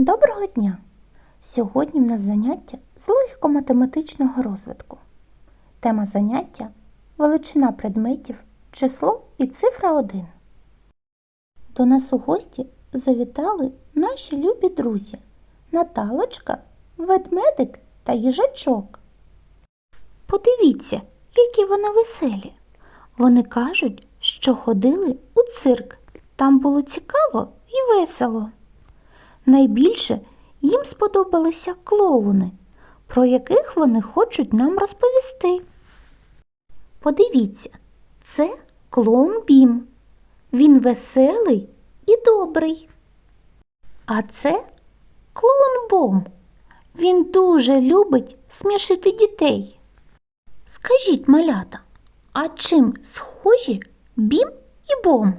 Доброго дня! Сьогодні в нас заняття з логіко-математичного розвитку. Тема заняття величина предметів, число і цифра 1. До нас у гості завітали наші любі друзі Наталочка, ведмедик та їжачок. Подивіться, які вони веселі. Вони кажуть, що ходили у цирк. Там було цікаво і весело. Найбільше їм сподобалися клоуни, про яких вони хочуть нам розповісти. Подивіться, це клоун Бім. Він веселий і добрий. А це клоун Бом. Він дуже любить смішити дітей. Скажіть, малята, а чим схожі Бім і Бом?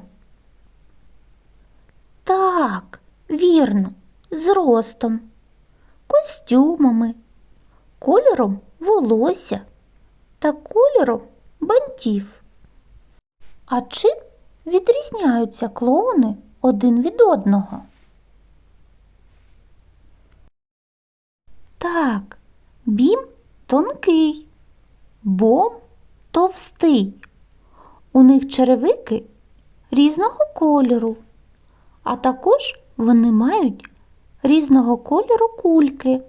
Так, вірно, зростом, костюмами, кольором волосся та кольором бантів. А чим відрізняються клоуни один від одного? Так, бім тонкий, бом товстий. У них черевики різного кольору, а також вони мають різного кольору кульки.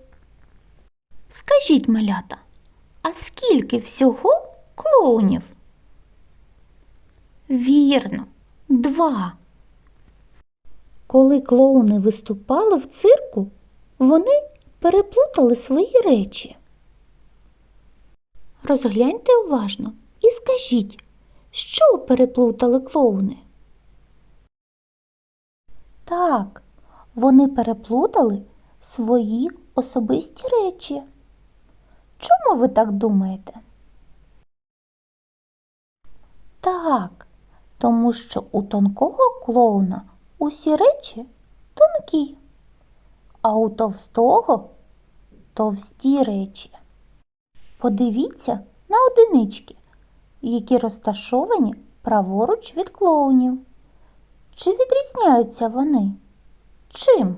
Скажіть, малята, а скільки всього клоунів? Вірно, два. Коли клоуни виступали в цирку, вони переплутали свої речі. Розгляньте уважно і скажіть, що переплутали клоуни? Так, вони переплутали свої особисті речі. Чому ви так думаєте? Так, тому що у тонкого клоуна усі речі тонкі, а у товстого товсті речі. Подивіться на одинички, які розташовані праворуч від клоунів. Чи відрізняються вони? Чим?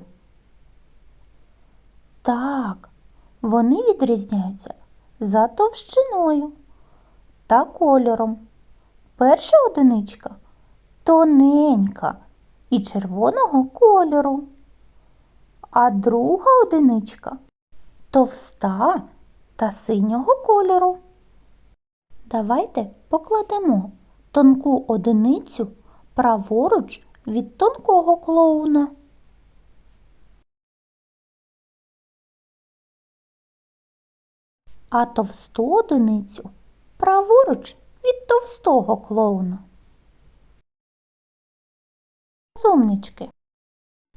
Так, вони відрізняються за товщиною та кольором. Перша одиничка тоненька і червоного кольору, а друга одиничка товста та синього кольору. Давайте покладемо тонку одиницю праворуч від тонкого клоуна. А товсту одиницю праворуч від товстого клоуна. Розумнички.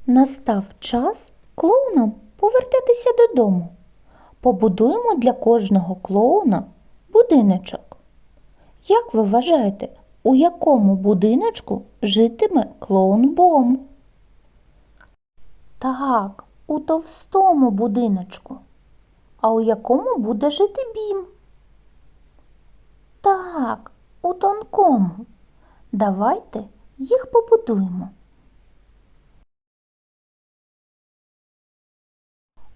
Настав час клоунам повертатися додому. Побудуємо для кожного клоуна будиночок. Як ви вважаєте, у якому будиночку житиме клоун Бом? Так, у товстому будиночку. А у якому буде жити Бім? Так, у тонкому. Давайте їх побудуємо.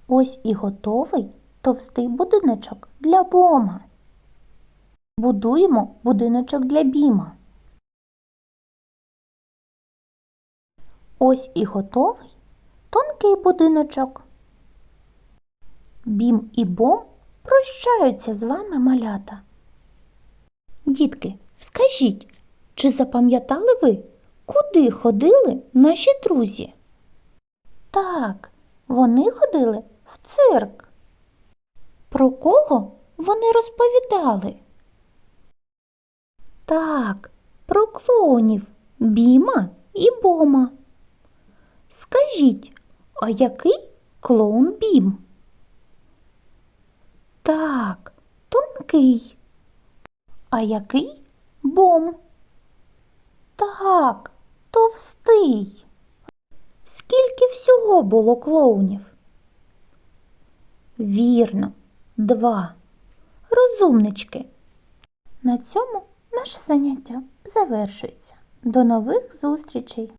Ось і готовий товстий будиночок для Бома. Будуємо будиночок для Біма. Ось і готовий тонкий будиночок. Бім і Бом прощаються з вами малята. Дітки, скажіть, чи запам'ятали ви, куди ходили наші друзі? Так, вони ходили в цирк. Про кого вони розповідали? Так, про клоунів Біма і Бома. Скажіть, а який клоун Бім? Так, тонкий. А який бом? Так, товстий. Скільки всього було клоунів? Вірно, два. Розумнички. На цьому наше заняття завершується. До нових зустрічей!